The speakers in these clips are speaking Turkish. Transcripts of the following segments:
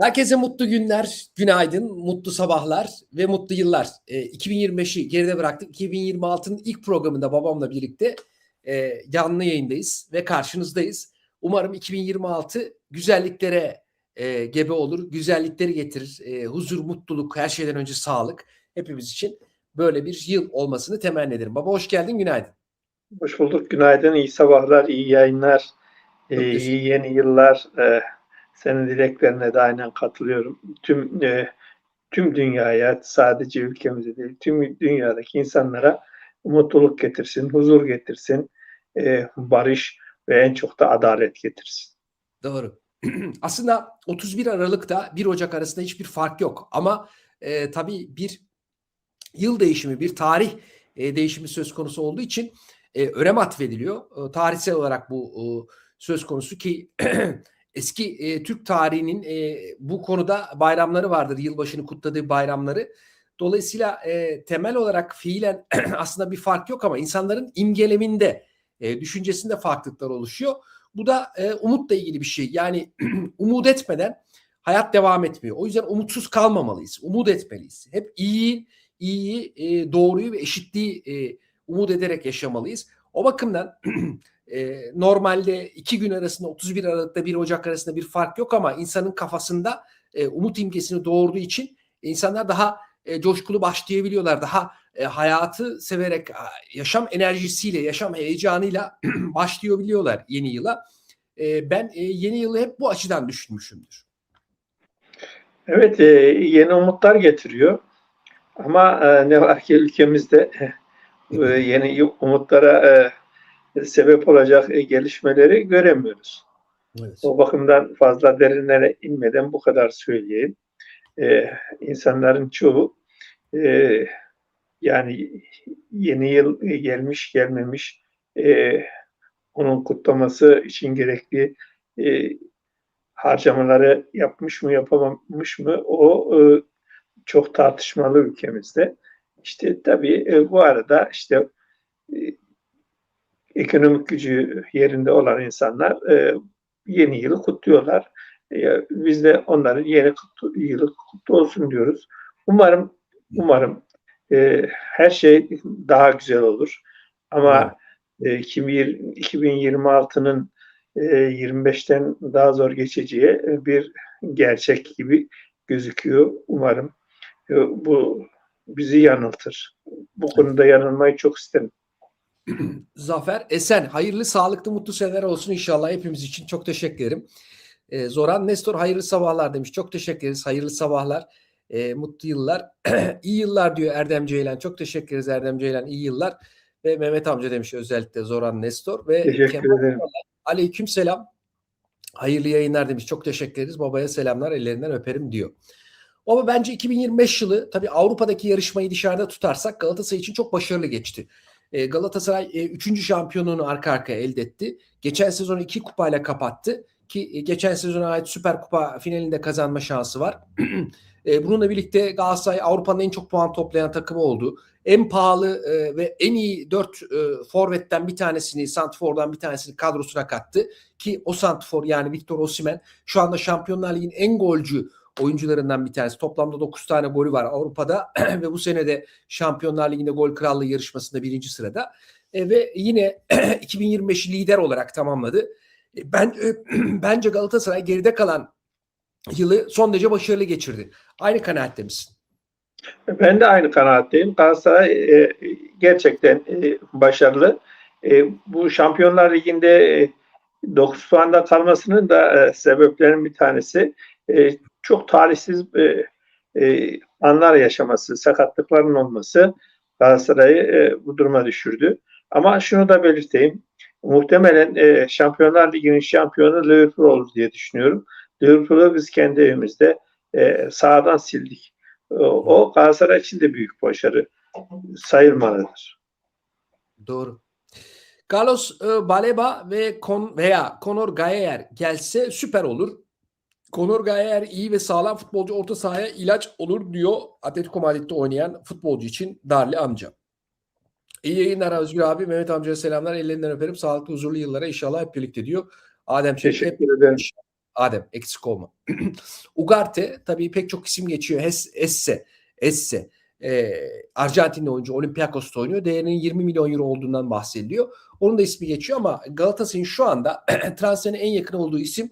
Herkese mutlu günler, günaydın, mutlu sabahlar ve mutlu yıllar. E, 2025'i geride bıraktık. 2026'nın ilk programında babamla birlikte e, canlı yayındayız ve karşınızdayız. Umarım 2026 güzelliklere e, gebe olur, güzellikleri getirir. E, huzur, mutluluk, her şeyden önce sağlık hepimiz için böyle bir yıl olmasını temenni ederim. Baba hoş geldin, günaydın. Hoş bulduk. Günaydın, iyi sabahlar, iyi yayınlar, e, iyi yeni yıllar. E, senin dileklerine de aynen katılıyorum. Tüm e, tüm dünyaya, sadece ülkemize değil, tüm dünyadaki insanlara mutluluk getirsin, huzur getirsin, e, barış ve en çok da adalet getirsin. Doğru. Aslında 31 Aralık'ta 1 Ocak arasında hiçbir fark yok. Ama e, tabii bir yıl değişimi, bir tarih e, değişimi söz konusu olduğu için e, önem atfediliyor. E, tarihsel olarak bu e, söz konusu ki eski e, Türk tarihinin e, bu konuda bayramları vardır. Yılbaşını kutladığı bayramları. Dolayısıyla e, temel olarak fiilen aslında bir fark yok ama insanların imgeleminde, e, düşüncesinde farklılıklar oluşuyor. Bu da e, umutla ilgili bir şey. Yani umut etmeden hayat devam etmiyor. O yüzden umutsuz kalmamalıyız. Umut etmeliyiz. Hep iyi, iyi, e, doğruyu ve eşitliği e, umut ederek yaşamalıyız. O bakımdan e, normalde iki gün arasında 31 Aralık'ta 1 Ocak arasında bir fark yok ama insanın kafasında e, umut imgesini doğurduğu için insanlar daha e, coşkulu başlayabiliyorlar. Daha e, hayatı severek, yaşam enerjisiyle, yaşam heyecanıyla başlayabiliyorlar yeni yıla. E, ben e, yeni yılı hep bu açıdan düşünmüşümdür. Evet, e, yeni umutlar getiriyor. Ama e, ne var ki ülkemizde e, yeni umutlara e, sebep olacak e, gelişmeleri göremiyoruz. Evet. O bakımdan fazla derinlere inmeden bu kadar söyleyeyim. Ee, insanların çoğu e, yani yeni yıl gelmiş gelmemiş e, onun kutlaması için gerekli e, harcamaları yapmış mı yapamamış mı o e, çok tartışmalı ülkemizde. İşte tabii e, bu arada işte e, ekonomik gücü yerinde olan insanlar e, yeni yılı kutluyorlar. E, biz de onların yeni kutlu, yılı kutlu olsun diyoruz. Umarım umarım e, her şey daha güzel olur. Ama e, 2026'nın e, 25'ten daha zor geçeceği bir gerçek gibi gözüküyor. Umarım e, bu bizi yanıltır. Bu konuda yanılmayı çok isterim. Zafer Esen hayırlı sağlıklı mutlu seneler olsun inşallah hepimiz için çok teşekkür ederim. Ee, Zoran Nestor hayırlı sabahlar demiş. Çok teşekkür ederiz. Hayırlı sabahlar. Ee, mutlu yıllar. iyi yıllar diyor Erdem Ceylan. Çok teşekkür ederiz Erdem Ceylan. İyi yıllar. Ve Mehmet amca demiş özellikle Zoran Nestor. Ve teşekkür Kemal ederim. Aleyküm selam. Hayırlı yayınlar demiş. Çok teşekkür ederiz. Babaya selamlar. Ellerinden öperim diyor. Ama bence 2025 yılı tabii Avrupa'daki yarışmayı dışarıda tutarsak Galatasaray için çok başarılı geçti. E, Galatasaray 3. E, şampiyonluğunu arka arkaya elde etti. Geçen sezonu 2 kupayla kapattı ki e, geçen sezona ait Süper Kupa finalinde kazanma şansı var. e, bununla birlikte Galatasaray Avrupa'nın en çok puan toplayan takımı oldu. En pahalı e, ve en iyi 4 e, forvetten bir tanesini, Santfor'dan bir tanesini kadrosuna kattı ki o Santfor yani Victor Osimhen şu anda Şampiyonlar Ligi'nin en golcü oyuncularından bir tanesi. Toplamda 9 tane golü var Avrupa'da ve bu sene de Şampiyonlar Ligi'nde gol krallığı yarışmasında birinci sırada. E, ve yine 2025 lider olarak tamamladı. E, ben e, bence Galatasaray geride kalan yılı son derece başarılı geçirdi. Aynı kanaatte misin? Ben de aynı kanaatteyim. Galatasaray e, gerçekten e, başarılı. E, bu Şampiyonlar Ligi'nde e, 9 puanda kalmasının da e, sebeplerinin bir tanesi e, çok talihsiz e, e, anlar yaşaması, sakatlıkların olması Galatasaray'ı e, bu duruma düşürdü. Ama şunu da belirteyim. Muhtemelen e, Şampiyonlar Ligi'nin şampiyonu Liverpool olur diye düşünüyorum. Liverpool'u biz kendi evimizde e, sağdan sildik. O, o Galatasaray için de büyük başarı sayılmalıdır. Doğru. Carlos e, Baleba ve Kon veya Conor Gayer gelse süper olur. Conor Gayer iyi ve sağlam futbolcu orta sahaya ilaç olur diyor Atletico Madrid'de oynayan futbolcu için Darli amca. İyi yayınlar Özgür abi. Mehmet amcaya selamlar. Ellerinden öperim. Sağlıklı huzurlu yıllara inşallah hep birlikte diyor. Adem Çelik hep Teşekkür ederim. Adem eksik olma. Ugarte tabii pek çok isim geçiyor. Hes, Esse, Esse. E, Arjantinli oyuncu Olympiakos'ta oynuyor. Değerinin 20 milyon euro olduğundan bahsediliyor. Onun da ismi geçiyor ama Galatasaray'ın şu anda transferine en yakın olduğu isim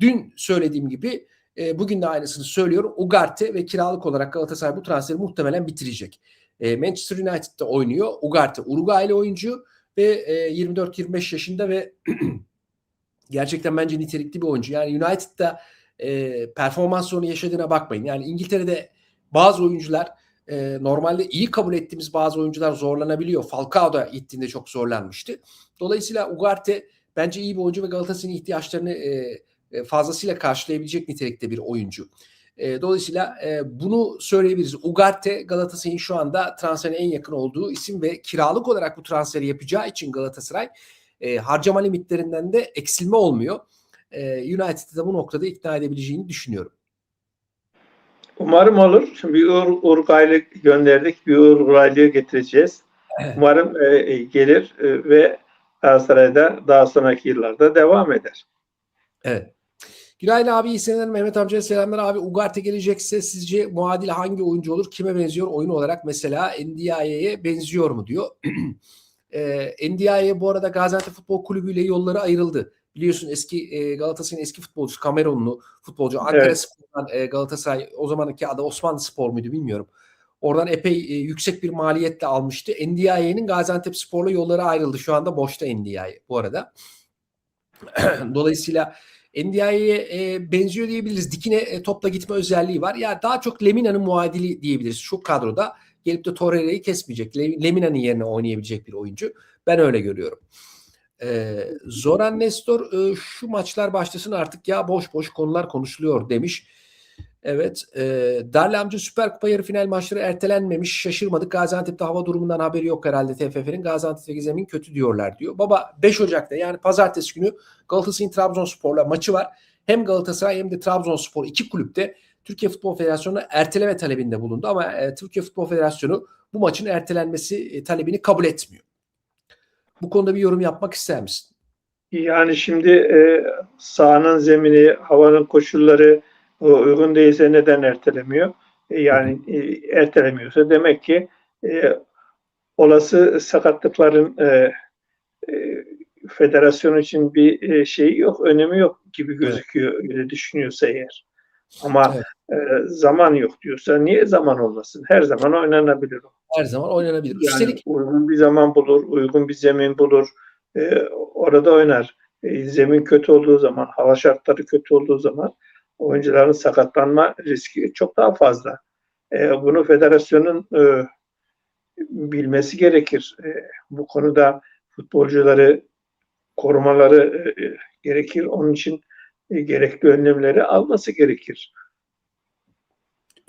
dün söylediğim gibi e, bugün de aynısını söylüyorum. Ugarte ve kiralık olarak Galatasaray bu transferi muhtemelen bitirecek. E, Manchester United'da oynuyor. Ugarte Uruguaylı oyuncu ve e, 24-25 yaşında ve gerçekten bence nitelikli bir oyuncu. Yani United'da e, performans sorunu yaşadığına bakmayın. Yani İngiltere'de bazı oyuncular e, normalde iyi kabul ettiğimiz bazı oyuncular zorlanabiliyor. Falcao da gittiğinde çok zorlanmıştı. Dolayısıyla Ugarte bence iyi bir oyuncu ve Galatasaray'ın ihtiyaçlarını e, e, fazlasıyla karşılayabilecek nitelikte bir oyuncu. E, dolayısıyla e, bunu söyleyebiliriz. Ugarte Galatasaray'ın şu anda transferine en yakın olduğu isim ve kiralık olarak bu transferi yapacağı için Galatasaray e, harcama limitlerinden de eksilme olmuyor. E, United'ı da bu noktada ikna edebileceğini düşünüyorum. Umarım olur. Şimdi bir Ur Uruguaylı gönderdik. Bir Uruguaylı'yı getireceğiz. Evet. Umarım e, gelir e, ve Galatasaray'da daha sonraki yıllarda devam eder. Evet. Günaydın abi iyi seneler Mehmet amcaya selamlar abi. Ugarte gelecekse sizce muadil hangi oyuncu olur? Kime benziyor oyun olarak? Mesela Ndiaye'ye benziyor mu diyor. e, Ndiaye bu arada Gaziantep Futbol Kulübü ile yolları ayrıldı. Biliyorsun eski e, Galatasaray'ın eski futbolcusu Kamerunlu futbolcu. Ankara Evet. Spor'dan e, Galatasaray o zamanki adı Osmanlı Spor muydu bilmiyorum. Oradan epey e, yüksek bir maliyetle almıştı. Ndiaye'nin Gaziantep Spor'la yolları ayrıldı. Şu anda boşta Ndiaye bu arada. Dolayısıyla Ndiaye'ye e, benziyor diyebiliriz. Dikine e, topla gitme özelliği var. Ya daha çok Lemina'nın muadili diyebiliriz. Şu kadroda gelip de Torreira'yı kesmeyecek. Le- Lemina'nın yerine oynayabilecek bir oyuncu. Ben öyle görüyorum. E, Zoran Nestor e, şu maçlar başlasın artık ya boş boş konular konuşuluyor demiş. Evet. E, Darli amca Süper Kupa yarı final maçları ertelenmemiş. Şaşırmadık. Gaziantep'te hava durumundan haberi yok herhalde TFF'nin. Gaziantep'teki zemin kötü diyorlar diyor. Baba 5 Ocak'ta yani pazartesi günü Galatasaray'ın Trabzonspor'la maçı var. Hem Galatasaray hem de Trabzonspor iki kulüpte Türkiye Futbol Federasyonu'na erteleme talebinde bulundu. Ama e, Türkiye Futbol Federasyonu bu maçın ertelenmesi e, talebini kabul etmiyor. Bu konuda bir yorum yapmak ister misin? Yani şimdi e, sahanın zemini, havanın koşulları e, uygun değilse neden ertelemiyor? E, yani e, ertelemiyorsa demek ki e, olası sakatlıkların e, e, federasyon için bir e, şeyi yok, önemi yok gibi gözüküyor öyle düşünüyorsa eğer. Ama e, zaman yok diyorsa niye zaman olmasın? Her zaman oynanabilir o. Her zaman oynanabilir. Yani Üstelik uygun bir zaman bulur, uygun bir zemin bulur. e, orada oynar. E, zemin kötü olduğu zaman, hava şartları kötü olduğu zaman oyuncuların sakatlanma riski çok daha fazla. E, bunu federasyonun e, bilmesi gerekir. E, bu konuda futbolcuları korumaları e, e, gerekir. Onun için e, gerekli önlemleri alması gerekir.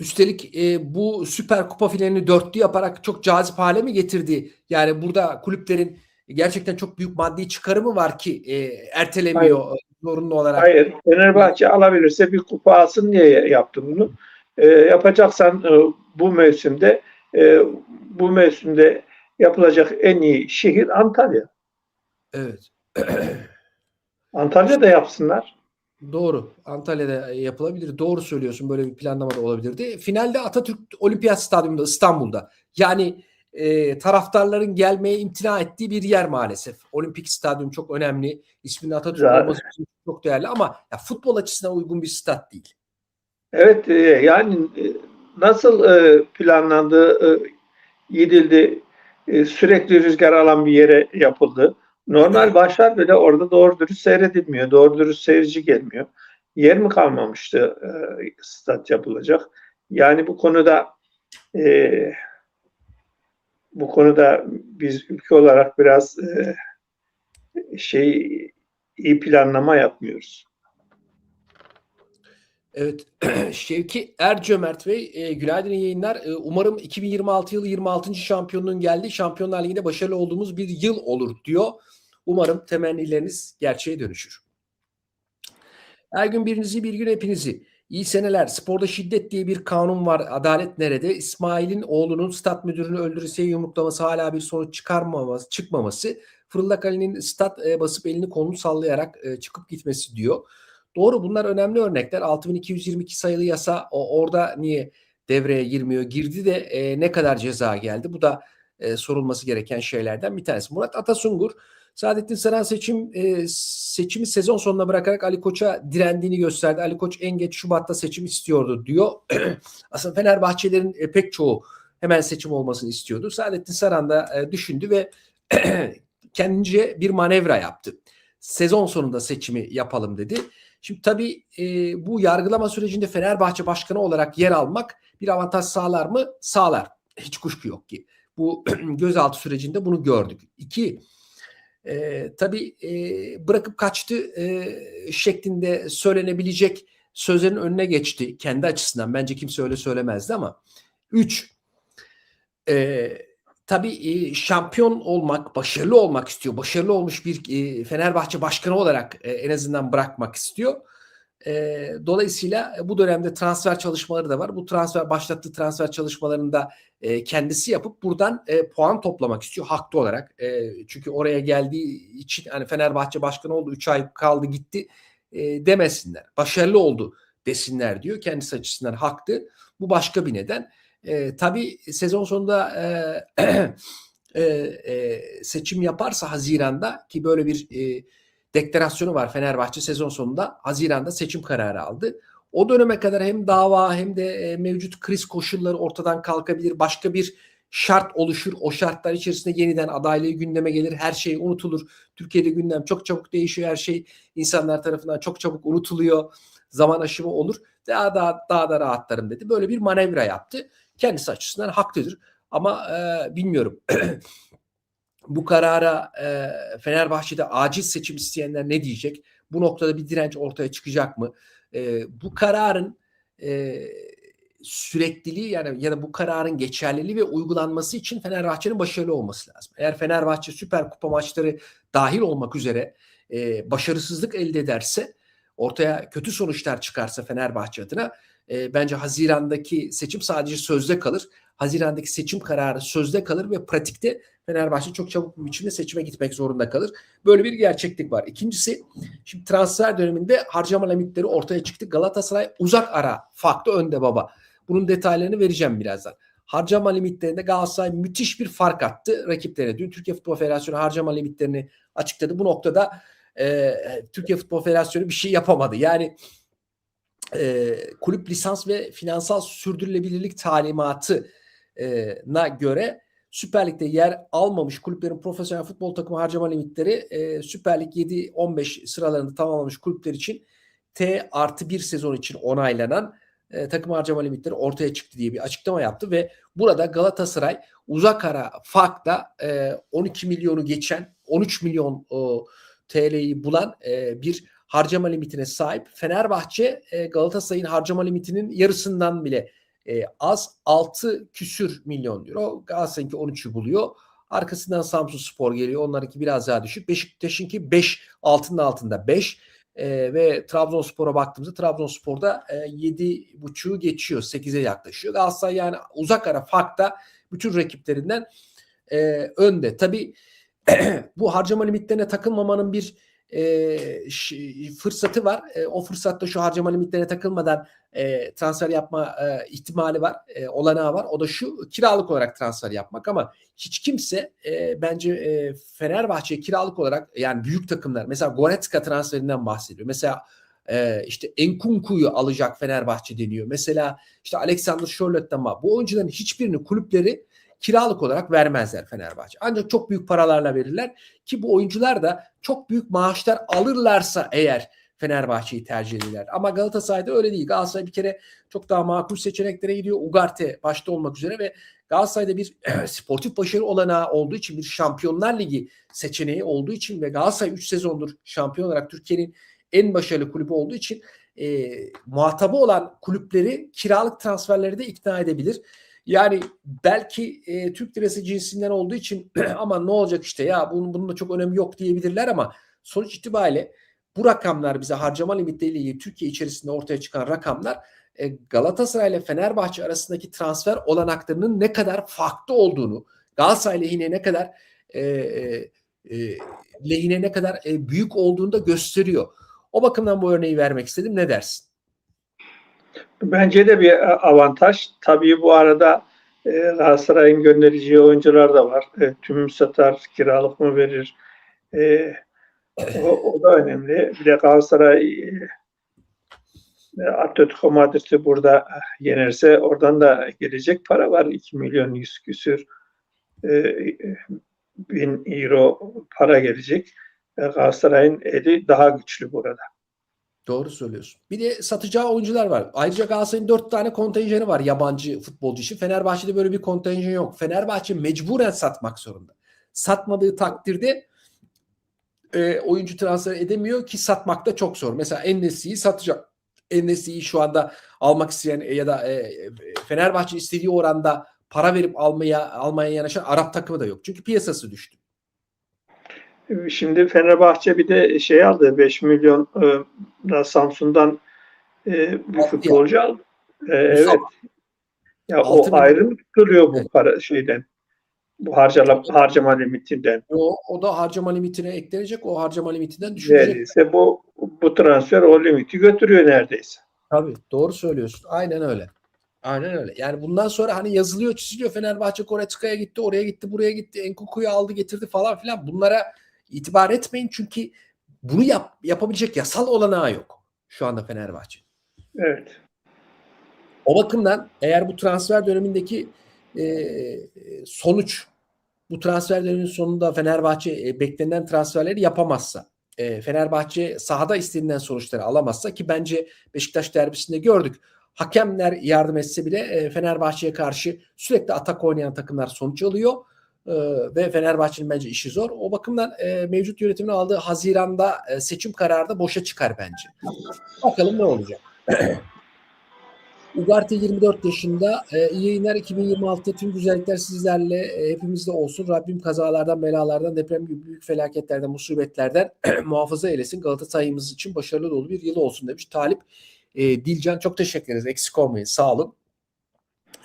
Üstelik e, bu Süper Kupa finalini dörtlü yaparak çok cazip hale mi getirdi? Yani burada kulüplerin gerçekten çok büyük maddi çıkarımı var ki e, ertelemiyor e, zorunlu olarak. Hayır, Fenerbahçe alabilirse bir kupa alsın diye yaptım bunu. E, yapacaksan e, bu mevsimde e, bu mevsimde yapılacak en iyi şehir Antalya. Evet. Antalya'da yapsınlar. Doğru. Antalya'da yapılabilir. Doğru söylüyorsun. Böyle bir planlama da olabilirdi. Finalde Atatürk Olimpiyat Stadyumu'nda İstanbul'da. Yani e, taraftarların gelmeye imtina ettiği bir yer maalesef. Olimpik Stadyum çok önemli. İsminin Atatürk Zaten. olması çok değerli ama ya, futbol açısından uygun bir stat değil. Evet, e, yani e, nasıl e, planlandı, e, gidildi, e, sürekli rüzgar alan bir yere yapıldı. Normal başlar bile orada doğru dürüst seyredilmiyor. Doğru dürüst seyirci gelmiyor. Yer mi kalmamıştı e, stat yapılacak? Yani bu konuda e, bu konuda biz ülke olarak biraz e, şey iyi planlama yapmıyoruz. Evet. Şevki Ercömert Bey e, günaydın yayınlar. E, umarım 2026 yılı 26. şampiyonluğun geldi. Şampiyonlar Ligi'nde başarılı olduğumuz bir yıl olur diyor. Umarım temennileriniz gerçeğe dönüşür. Her gün birinizi bir gün hepinizi. İyi seneler. Sporda şiddet diye bir kanun var. Adalet nerede? İsmail'in oğlunun stat müdürünü öldüresiye yumruklaması hala bir sonuç çıkarmaması, çıkmaması. Fırıldak Ali'nin stat e, basıp elini kolunu sallayarak e, çıkıp gitmesi diyor. Doğru bunlar önemli örnekler. 6222 sayılı yasa o, orada niye devreye girmiyor? Girdi de e, ne kadar ceza geldi? Bu da e, sorulması gereken şeylerden bir tanesi. Murat Atasungur Saadettin Saran seçim e, seçimi sezon sonuna bırakarak Ali Koç'a direndiğini gösterdi. Ali Koç en geç Şubat'ta seçim istiyordu diyor. Aslında Fenerbahçelerin e, pek çoğu hemen seçim olmasını istiyordu. Saadettin Saran da e, düşündü ve kendince bir manevra yaptı. Sezon sonunda seçimi yapalım dedi. Şimdi tabii e, bu yargılama sürecinde Fenerbahçe başkanı olarak yer almak bir avantaj sağlar mı? Sağlar. Hiç kuşku yok ki. Bu gözaltı sürecinde bunu gördük. İki, e, tabii e, bırakıp kaçtı e, şeklinde söylenebilecek sözlerin önüne geçti kendi açısından. Bence kimse öyle söylemezdi ama. Üç, e, tabii e, şampiyon olmak, başarılı olmak istiyor. Başarılı olmuş bir e, Fenerbahçe başkanı olarak e, en azından bırakmak istiyor. E, dolayısıyla bu dönemde transfer çalışmaları da var. Bu transfer başlattığı transfer çalışmalarında e, kendisi yapıp buradan e, puan toplamak istiyor haklı olarak. E, çünkü oraya geldiği için hani Fenerbahçe başkanı oldu 3 ay kaldı gitti e, demesinler. Başarılı oldu desinler diyor. Kendisi açısından haklı. Bu başka bir neden. E, tabii sezon sonunda e, e, seçim yaparsa Haziran'da ki böyle bir e, deklarasyonu var Fenerbahçe sezon sonunda Haziran'da seçim kararı aldı. O döneme kadar hem dava hem de e, mevcut kriz koşulları ortadan kalkabilir. Başka bir şart oluşur. O şartlar içerisinde yeniden adaylığı gündeme gelir. Her şey unutulur. Türkiye'de gündem çok çabuk değişiyor. Her şey insanlar tarafından çok çabuk unutuluyor. Zaman aşımı olur. Daha daha daha da rahatlarım dedi. Böyle bir manevra yaptı. Kendisi açısından haklıdır. Ama e, bilmiyorum. bu karara e, Fenerbahçe'de acil seçim isteyenler ne diyecek? Bu noktada bir direnç ortaya çıkacak mı? E, bu kararın e, sürekliliği yani ya da bu kararın geçerliliği ve uygulanması için Fenerbahçe'nin başarılı olması lazım. Eğer Fenerbahçe Süper Kupa maçları dahil olmak üzere e, başarısızlık elde ederse ortaya kötü sonuçlar çıkarsa Fenerbahçe adına e, bence Haziran'daki seçim sadece sözde kalır. Haziran'daki seçim kararı sözde kalır ve pratikte Fenerbahçe çok çabuk bir biçimde seçime gitmek zorunda kalır. Böyle bir gerçeklik var. İkincisi şimdi transfer döneminde harcama limitleri ortaya çıktı. Galatasaray uzak ara farklı önde baba. Bunun detaylarını vereceğim birazdan. Harcama limitlerinde Galatasaray müthiş bir fark attı rakiplerine. Dün Türkiye Futbol Federasyonu harcama limitlerini açıkladı. Bu noktada e, Türkiye Futbol Federasyonu bir şey yapamadı. Yani e, kulüp lisans ve finansal sürdürülebilirlik talimatına göre Süper Lig'de yer almamış kulüplerin profesyonel futbol takımı harcama limitleri e, Süper Lig 7-15 sıralarında tamamlamış kulüpler için T artı bir sezon için onaylanan e, takım harcama limitleri ortaya çıktı diye bir açıklama yaptı ve burada Galatasaray uzak ara farkla e, 12 milyonu geçen 13 milyon o, TL'yi bulan e, bir harcama limitine sahip. Fenerbahçe e, Galatasaray'ın harcama limitinin yarısından bile e, az 6 küsür milyon euro. Galatasaray'ınki 13'ü buluyor. Arkasından Samsun Spor geliyor. Onlarınki biraz daha düşük. Beşiktaş'ınki 5 altının altında 5. E, ve Trabzonspor'a baktığımızda Trabzonspor'da e, 7.5'u geçiyor. 8'e yaklaşıyor. Galatasaray yani uzak ara farkta bütün rakiplerinden e, önde. Tabii bu harcama limitlerine takılmamanın bir e, fırsatı var. E, o fırsatta şu harcama limitlerine takılmadan e, transfer yapma e, ihtimali var, e, olanağı var. O da şu kiralık olarak transfer yapmak ama hiç kimse e, bence e, Fenerbahçe kiralık olarak yani büyük takımlar mesela Goretzka transferinden bahsediyor. Mesela e, işte Enkunku'yu alacak Fenerbahçe deniyor. Mesela işte Alexander Charlotte'dan var. Bu oyuncuların hiçbirini kulüpleri kiralık olarak vermezler Fenerbahçe. Ancak çok büyük paralarla verirler ki bu oyuncular da çok büyük maaşlar alırlarsa eğer Fenerbahçe'yi tercih ederler. Ama Galatasaray'da öyle değil. Galatasaray bir kere çok daha makul seçeneklere gidiyor. Ugarte başta olmak üzere ve Galatasaray'da bir sportif başarı olanağı olduğu için bir Şampiyonlar Ligi seçeneği olduğu için ve Galatasaray 3 sezondur şampiyon olarak Türkiye'nin en başarılı kulübü olduğu için e, muhatabı olan kulüpleri kiralık transferleri de ikna edebilir. Yani belki e, Türk lirası cinsinden olduğu için ama ne olacak işte ya bunun, bunun da çok önemi yok diyebilirler ama sonuç itibariyle bu rakamlar bize harcama limitleriyle ilgili Türkiye içerisinde ortaya çıkan rakamlar e, Galatasaray ile Fenerbahçe arasındaki transfer olanaklarının ne kadar farklı olduğunu, Galatasaray lehine ne kadar e, e, e, lehine ne kadar e, büyük olduğunu da gösteriyor. O bakımdan bu örneği vermek istedim. Ne dersin? Bence de bir avantaj. Tabii bu arada e, Galatasaray'ın göndereceği oyuncular da var. E, tüm satar, kiralık mı verir? E, o, o da önemli. Bir de Galatasaray e, Atletico Madrid'i burada yenerse oradan da gelecek para var. 2 milyon 100 küsür e, bin euro para gelecek. E, Galatasaray'ın eli daha güçlü burada. Doğru söylüyorsun. Bir de satacağı oyuncular var. Ayrıca Galatasaray'ın dört tane kontenjanı var yabancı futbolcu için. Fenerbahçe'de böyle bir kontenjan yok. Fenerbahçe mecburen satmak zorunda. Satmadığı takdirde e, oyuncu transfer edemiyor ki satmak da çok zor. Mesela Ennesi'yi satacak. Ennesi'yi şu anda almak isteyen ya da e, Fenerbahçe istediği oranda para verip almaya almaya yanaşan Arap takımı da yok. Çünkü piyasası düştü. Şimdi Fenerbahçe bir de şey aldı 5 milyon e, Samsun'dan e, bir futbolcu aldı. E, evet. Ya Altı o ayrı mı tutuluyor bu para şeyden? Bu harcama, harcama limitinden. O, o da harcama limitine eklenecek. O harcama limitinden düşürecek. Neredeyse bu bu transfer o limiti götürüyor neredeyse. Tabii doğru söylüyorsun. Aynen öyle. Aynen öyle. Yani bundan sonra hani yazılıyor çiziliyor Fenerbahçe Koreçka'ya gitti, oraya gitti, buraya gitti, Enkuku'yu aldı getirdi falan filan. Bunlara itibar etmeyin çünkü bunu yap, yapabilecek yasal olanağı yok şu anda Fenerbahçe. Evet. O bakımdan eğer bu transfer dönemindeki e, sonuç bu transfer döneminin sonunda Fenerbahçe e, beklenen transferleri yapamazsa e, Fenerbahçe sahada istenilen sonuçları alamazsa ki bence Beşiktaş derbisinde gördük. Hakemler yardım etse bile e, Fenerbahçe'ye karşı sürekli atak oynayan takımlar sonuç alıyor. E, ve Fenerbahçe'nin bence işi zor. O bakımdan e, mevcut yönetimin aldığı Haziran'da e, seçim kararı da boşa çıkar bence. Bakalım ne olacak. Ugarte 24 yaşında. E, iyi yayınlar 2026'da tüm güzellikler sizlerle e, hepimizde olsun. Rabbim kazalardan, belalardan, deprem gibi büyük felaketlerden, musibetlerden muhafaza eylesin. Galatasaray'ımız için başarılı dolu bir yıl olsun demiş. Talip e, Dilcan çok teşekkür ederiz. Eksik olmayın. Sağ olun.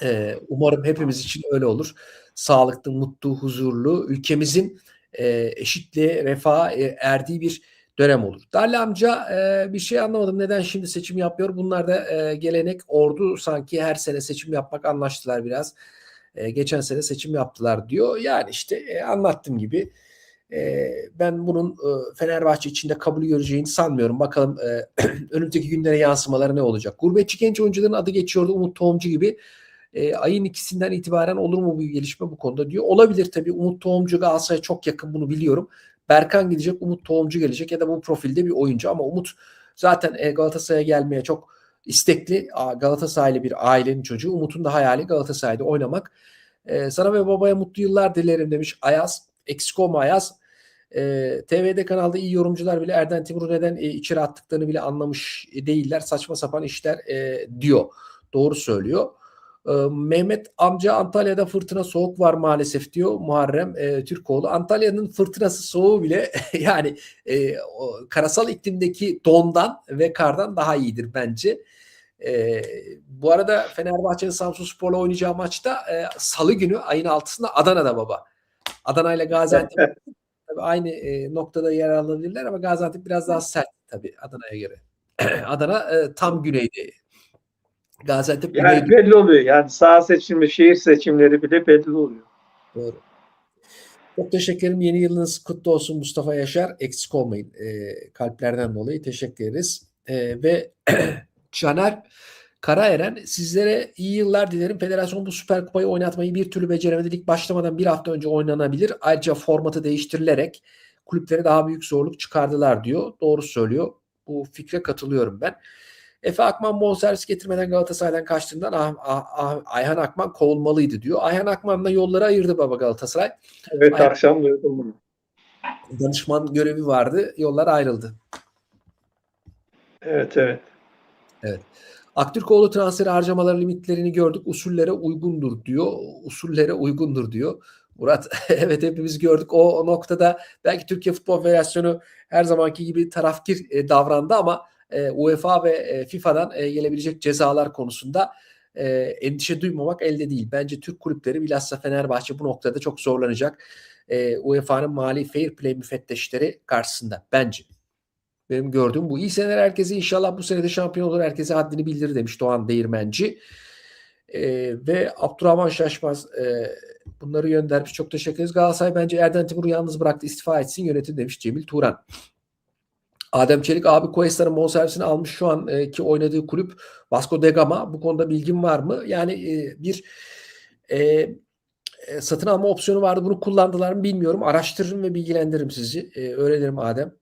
E, umarım hepimiz için öyle olur. Sağlıklı, mutlu, huzurlu, ülkemizin e, eşitliğe, refaha e, erdiği bir dönem olur. Dalli amca e, bir şey anlamadım. Neden şimdi seçim yapıyor? Bunlar da e, gelenek ordu sanki her sene seçim yapmak anlaştılar biraz. E, geçen sene seçim yaptılar diyor. Yani işte e, anlattığım gibi e, ben bunun e, Fenerbahçe içinde kabul göreceğini sanmıyorum. Bakalım e, önümüzdeki günlere yansımaları ne olacak? Gurbetçi genç oyuncuların adı geçiyordu. Umut Tohumcu gibi. E, ayın ikisinden itibaren olur mu bir gelişme bu konuda diyor. Olabilir tabii. Umut Tohumcu Galatasaray'a çok yakın bunu biliyorum. Berkan gidecek, Umut Tohumcu gelecek ya da bu profilde bir oyuncu ama Umut zaten e, Galatasaray'a gelmeye çok istekli. Galatasaraylı bir ailenin çocuğu. Umut'un da hayali Galatasaray'da oynamak. E, sana ve babaya mutlu yıllar dilerim demiş Ayaz. Eksik olma Ayaz. E, TV'de kanalda iyi yorumcular bile Erden Timur'u neden e, içeri attıklarını bile anlamış değiller. Saçma sapan işler e, diyor. Doğru söylüyor. Ee, Mehmet amca Antalya'da fırtına soğuk var maalesef diyor Muharrem e, Türkoğlu. Antalya'nın fırtınası soğuğu bile yani e, o karasal iklimdeki dondan ve kardan daha iyidir bence. E, bu arada Fenerbahçe'nin Samsun Spor'la oynayacağı maçta e, salı günü ayın 6'sında Adana'da baba. Adana ile Gaziantep tabii aynı e, noktada yer alabilirler ama Gaziantep biraz daha sert tabii Adana'ya göre. Adana e, tam güneyde. Gaziantep Yani güneyde. belli oluyor. Yani sağ seçimi, şehir seçimleri bile belli oluyor. Doğru. Çok teşekkür ederim. Yeni yılınız kutlu olsun Mustafa Yaşar. Eksik olmayın. E, kalplerden dolayı teşekkür ederiz. E, ve Caner Karaeren sizlere iyi yıllar dilerim. Federasyon bu Süper Kupayı oynatmayı bir türlü beceremedi. Lig başlamadan bir hafta önce oynanabilir. Ayrıca formatı değiştirilerek kulüplere daha büyük zorluk çıkardılar diyor. Doğru söylüyor. Bu fikre katılıyorum ben. Efe Akman bonservis getirmeden Galatasaray'dan kaçtığından Ah- Ah- Ah- Ayhan Akman kovulmalıydı diyor. Ayhan Akman'la yolları ayırdı baba Galatasaray. Evet Aynen. akşam duydum bunu. Danışman görevi vardı. Yollar ayrıldı. Evet evet. Aktürkoğlu transferi harcamaları limitlerini gördük. Usullere uygundur diyor. Usullere uygundur diyor. Murat evet hepimiz gördük. O, o noktada belki Türkiye Futbol Federasyonu her zamanki gibi tarafkir e, davrandı ama e, UEFA ve e, FIFA'dan e, gelebilecek cezalar konusunda e, endişe duymamak elde değil. Bence Türk kulüpleri bilhassa Fenerbahçe bu noktada çok zorlanacak. E, UEFA'nın mali fair play müfettişleri karşısında bence. Benim gördüğüm bu. İyi seneler herkese. İnşallah bu sene de şampiyon olur. Herkese haddini bildirir demiş Doğan Değirmenci. E, ve Abdurrahman Şaşmaz e, bunları göndermiş. Çok teşekkür ederiz. Galatasaray bence Erden Timur'u yalnız bıraktı. istifa etsin yönetim demiş Cemil Turan. Adem Çelik abi Cuesta'nın bonservisini almış şu an e, ki oynadığı kulüp Vasco da Gama. Bu konuda bilgin var mı? Yani e, bir e, e, satın alma opsiyonu vardı. Bunu kullandılar mı bilmiyorum. Araştırırım ve bilgilendiririm sizi. E, öğrenirim Adem.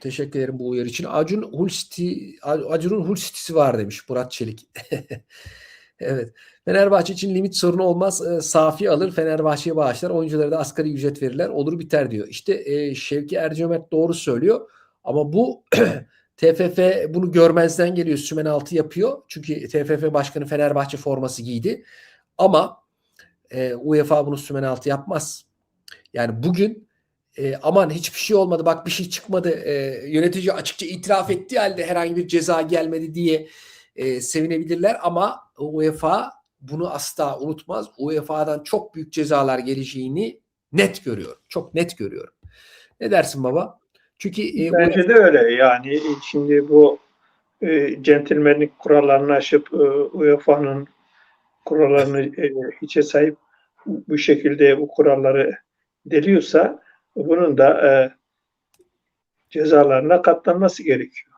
Teşekkür ederim bu uyarı için. Acun Hulsti Acun'un Hulsti'si var demiş Murat Çelik. evet. Fenerbahçe için limit sorunu olmaz. E, safi alır. Fenerbahçe'ye bağışlar. Oyunculara da asgari ücret verirler. Olur biter diyor. İşte e, Şevki Ercömert doğru söylüyor. Ama bu TFF bunu görmezden geliyor. Sümen altı yapıyor. Çünkü TFF başkanı Fenerbahçe forması giydi. Ama e, UEFA bunu sümen altı yapmaz. Yani bugün e, aman hiçbir şey olmadı bak bir şey çıkmadı e, yönetici açıkça itiraf ettiği halde herhangi bir ceza gelmedi diye e, sevinebilirler ama UEFA bunu asla unutmaz. UEFA'dan çok büyük cezalar geleceğini net görüyorum. Çok net görüyorum. Ne dersin baba? Çünkü e, Bence de öyle yani şimdi bu e, centilmenlik kurallarını aşıp e, UEFA'nın kurallarını e, hiçe sayıp bu şekilde bu kuralları deliyorsa bunun da e, cezalarına katlanması gerekiyor.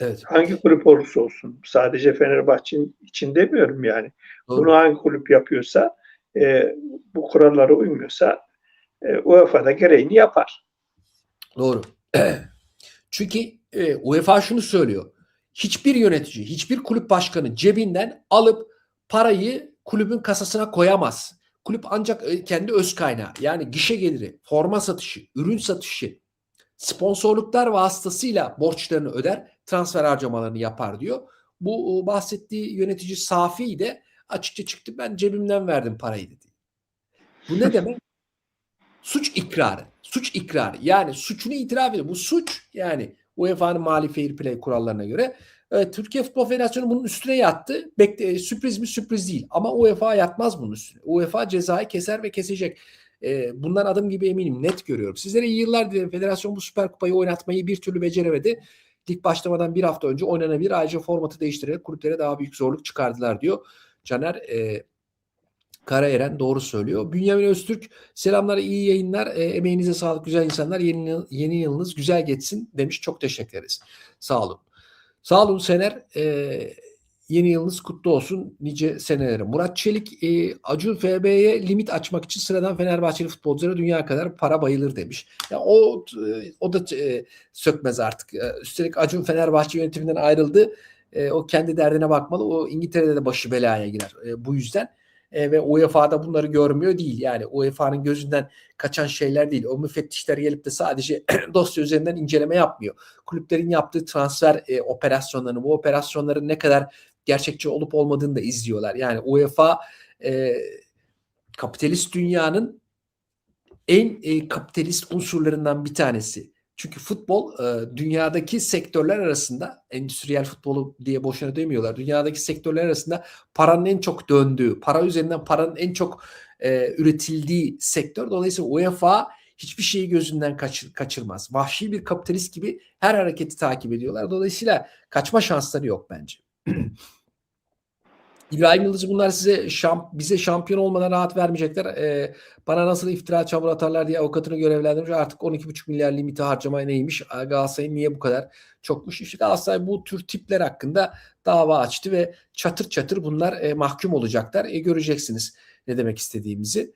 Evet. Hangi kulüp olursa olsun. Sadece Fenerbahçe için demiyorum yani. Doğru. Bunu hangi kulüp yapıyorsa e, bu kurallara uymuyorsa e, UEFA da gereğini yapar. Doğru. Çünkü e, UEFA şunu söylüyor. Hiçbir yönetici, hiçbir kulüp başkanı cebinden alıp parayı kulübün kasasına koyamaz. Kulüp ancak e, kendi öz kaynağı yani gişe geliri, forma satışı, ürün satışı, sponsorluklar vasıtasıyla borçlarını öder, transfer harcamalarını yapar diyor. Bu bahsettiği yönetici Safi de açıkça çıktı ben cebimden verdim parayı dedi. Bu ne demek? Suç ikrarı. Suç ikrarı. Yani suçunu itiraf ediyor. Bu suç yani UEFA'nın mali fair play kurallarına göre Evet, Türkiye Futbol Federasyonu bunun üstüne yattı. Bekle, sürpriz mi sürpriz değil. Ama UEFA yatmaz bunun üstüne. UEFA cezayı keser ve kesecek. E, bundan adım gibi eminim. Net görüyorum. Sizlere iyi yıllar dilerim. Federasyon bu Süper Kupayı oynatmayı bir türlü beceremedi. Lig başlamadan bir hafta önce oynanabilir. Ayrıca formatı değiştirerek kulüplere daha büyük zorluk çıkardılar diyor. Caner e, Karaeren doğru söylüyor. Bünyamin Öztürk selamlar iyi yayınlar. E, emeğinize sağlık güzel insanlar. Yeni, yeni yılınız güzel geçsin demiş. Çok teşekkür ederiz. Sağ olun. Sağ olun Sener. Ee, yeni yılınız kutlu olsun nice senelere. Murat Çelik e, Acun FB'ye limit açmak için sıradan Fenerbahçeli futbolculara dünya kadar para bayılır demiş. Ya o o da e, sökmez artık. E, üstelik Acun Fenerbahçe yönetiminden ayrıldı. E, o kendi derdine bakmalı. O İngiltere'de de başı belaya girer. E, bu yüzden e, ve UEFA'da bunları görmüyor değil. Yani UEFA'nın gözünden kaçan şeyler değil. O müfettişler gelip de sadece dosya üzerinden inceleme yapmıyor. Kulüplerin yaptığı transfer e, operasyonlarını, bu operasyonların ne kadar gerçekçi olup olmadığını da izliyorlar. Yani UEFA e, kapitalist dünyanın en e, kapitalist unsurlarından bir tanesi. Çünkü futbol e, dünyadaki sektörler arasında endüstriyel futbolu diye boşuna demiyorlar. Dünyadaki sektörler arasında paranın en çok döndüğü, para üzerinden paranın en çok e, üretildiği sektör. Dolayısıyla UEFA hiçbir şeyi gözünden kaçır, kaçırmaz. Vahşi bir kapitalist gibi her hareketi takip ediyorlar. Dolayısıyla kaçma şansları yok bence. İbrahim Yıldız bunlar size şamp bize şampiyon olmadan rahat vermeyecekler. Ee, bana nasıl iftira çamur atarlar diye avukatını görevlendirmiş. Artık 12,5 milyar limiti harcama neymiş? Galatasaray'ın niye bu kadar çokmuş? İşte Galatasaray bu tür tipler hakkında dava açtı ve çatır çatır bunlar e, mahkum olacaklar. E, göreceksiniz ne demek istediğimizi.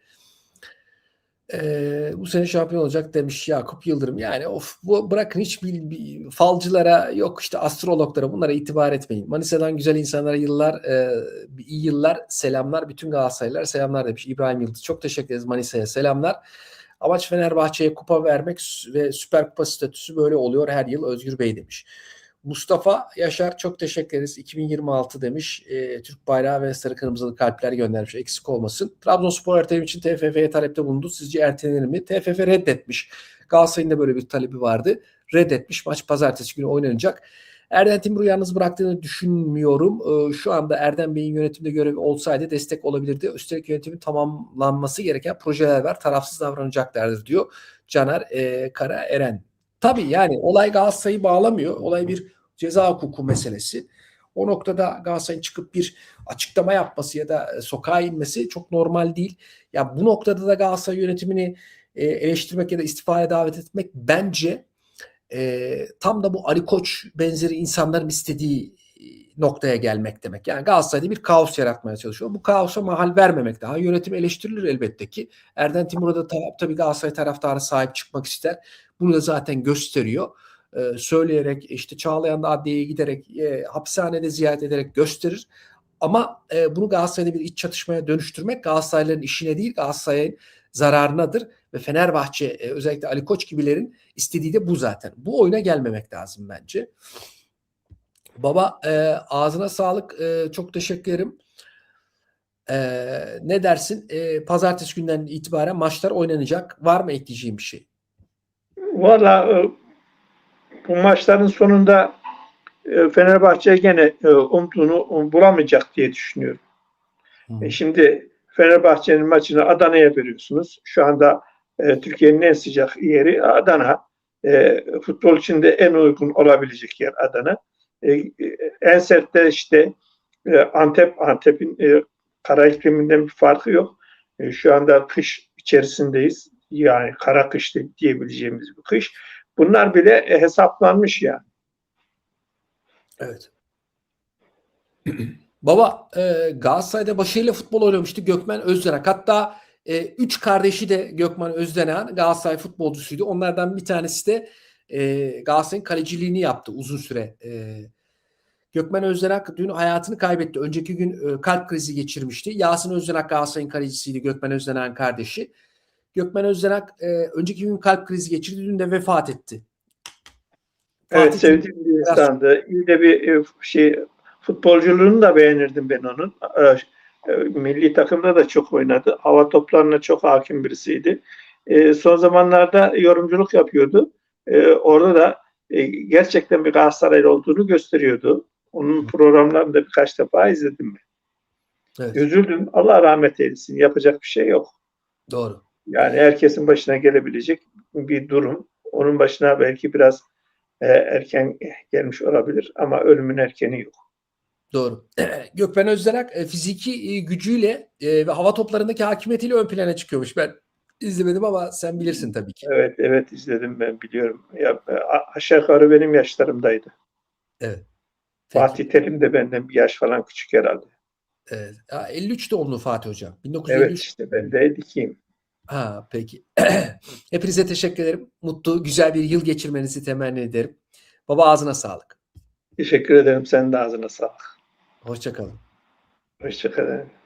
Ee, bu sene şampiyon olacak demiş Yakup Yıldırım. Yani of bu bırakın hiç bir, bir falcılara yok işte astrologlara bunlara itibar etmeyin. Manisa'dan güzel insanlara yıllar e, iyi yıllar selamlar bütün Galatasaraylılar selamlar demiş İbrahim Yıldız. Çok teşekkür ederiz Manisa'ya selamlar. Amaç Fenerbahçe'ye kupa vermek ve Süper Kupa statüsü böyle oluyor her yıl Özgür Bey demiş. Mustafa Yaşar çok teşekkür ederiz. 2026 demiş. E, Türk bayrağı ve sarı kırmızılı kalpler göndermiş. Eksik olmasın. Trabzonspor erteleme için TFF'ye talepte bulundu. Sizce ertelenir mi? TFF reddetmiş. Galatasaray'ın da böyle bir talebi vardı. Reddetmiş. Maç pazartesi günü oynanacak. Erdem Timur'u yalnız bıraktığını düşünmüyorum. Ee, şu anda Erdem Bey'in yönetimde görevi olsaydı destek olabilirdi. Üstelik yönetimin tamamlanması gereken projeler var. Tarafsız davranacaklardır diyor Caner e, Kara Eren. Tabii yani olay Galatasaray'ı bağlamıyor. Olay bir ceza hukuku meselesi. O noktada Galatasaray'ın çıkıp bir açıklama yapması ya da e, sokağa inmesi çok normal değil. Ya bu noktada da Galatasaray yönetimini e, eleştirmek ya da istifaya davet etmek bence e, tam da bu Ali Koç benzeri insanların istediği e, noktaya gelmek demek. Yani Galatasaray'da bir kaos yaratmaya çalışıyor. Bu kaosa mahal vermemek daha. Yönetim eleştirilir elbette ki. Erden Timur'a da ta- tabii Galatasaray taraftarı sahip çıkmak ister. Bunu da zaten gösteriyor. Ee, söyleyerek işte Çağlayan'da adliyeye giderek e, hapishanede ziyaret ederek gösterir. Ama e, bunu Galatasaray'da bir iç çatışmaya dönüştürmek Galatasaraylıların işine değil Galatasaray'ın zararınadır ve Fenerbahçe e, özellikle Ali Koç gibilerin istediği de bu zaten. Bu oyuna gelmemek lazım bence. Baba e, ağzına sağlık. E, çok teşekkür ederim. E, ne dersin? E, pazartesi günden itibaren maçlar oynanacak. Var mı ekleyeceğim bir şey? Valla e, bu maçların sonunda e, Fenerbahçe gene e, umduğunu bulamayacak diye düşünüyorum. E, Şimdi Fenerbahçe'nin maçını Adana'ya veriyorsunuz. Şu anda e, Türkiye'nin en sıcak yeri Adana. E, futbol için de en uygun olabilecek yer Adana. E, e, en sert de işte e, Antep. Antep'in e, kara ikliminden bir farkı yok. E, şu anda kış içerisindeyiz. Yani kara kış diyebileceğimiz bir kış. Bunlar bile e, hesaplanmış yani. Evet. Baba e, Galatasaray'da başarıyla futbol oynamıştı Gökmen Özdenak. Hatta e, üç kardeşi de Gökmen Özdenak Galatasaray futbolcusuydu. Onlardan bir tanesi de e, Galatasaray'ın kaleciliğini yaptı uzun süre. E, Gökmen Özdenak dün hayatını kaybetti. Önceki gün e, kalp krizi geçirmişti. Yasin Özdenak Galatasaray'ın kalecisiydi. Gökmen Özdenak'ın kardeşi. Gökmen Özdenak e, önceki gün kalp krizi geçirdi. Dün de vefat etti. Evet Fatih sevdiğim bir insandı. İyi de bir e, şey futbolculuğunu da beğenirdim ben onun. E, e, Milli takımda da çok oynadı. Hava toplarına çok hakim birisiydi. Son zamanlarda yorumculuk yapıyordu. Orada da gerçekten bir Galatasaraylı olduğunu gösteriyordu. Onun programlarını da birkaç defa izledim ben. Evet, Üzüldüm. Allah rahmet eylesin. Yapacak bir şey yok. doğru. Yani herkesin başına gelebilecek bir durum. Onun başına belki biraz e, erken gelmiş olabilir ama ölümün erkeni yok. Doğru. Gökmen Özdenak e, fiziki e, gücüyle e, ve hava toplarındaki hakimiyetiyle ön plana çıkıyormuş. Ben izlemedim ama sen bilirsin tabii ki. Evet evet izledim ben biliyorum. Ya, aşağı yukarı benim yaşlarımdaydı. Evet. Peki. Fatih Terim de benden bir yaş falan küçük herhalde. Evet. Ha, 53 doğumlu Fatih Hocam. 1953. Evet işte ben de dikiyim. Ha peki. Hepinize teşekkür ederim. Mutlu, güzel bir yıl geçirmenizi temenni ederim. Baba ağzına sağlık. Teşekkür ederim. Senin de ağzına sağlık. Hoşçakalın. Hoşçakalın.